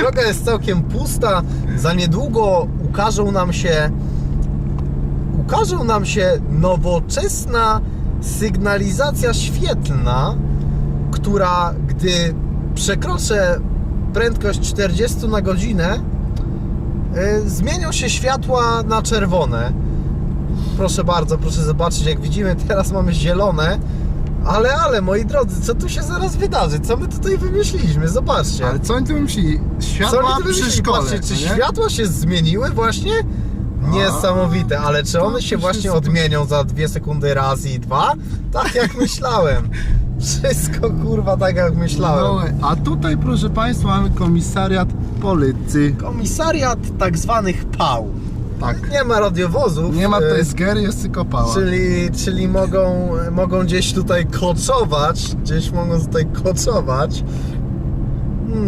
Droga jest całkiem pusta. Za niedługo ukażą nam się ukażą nam się nowoczesna sygnalizacja świetlna, która gdy przekroczę prędkość 40 na godzinę, y, zmienią się światła na czerwone. Proszę bardzo, proszę zobaczyć, jak widzimy, teraz mamy zielone. Ale, ale, moi drodzy, co tu się zaraz wydarzy? Co my tutaj wymyśliliśmy? Zobaczcie. Ale co oni tu myśli? Co Światła oni tu przy wymyślili? szkole, Patrzcie, czy no nie? światła się zmieniły właśnie? Niesamowite, ale czy one się właśnie odmienią za dwie sekundy raz i dwa? Tak jak myślałem. Wszystko kurwa tak jak myślałem. No, a tutaj, proszę Państwa, mamy komisariat policji. Komisariat tak zwanych pał. Tak. Nie ma radiowozów. Nie ma tutaj zgery, jest tylko pała. Czyli, czyli mogą, mogą gdzieś tutaj koczować, gdzieś mogą tutaj koczować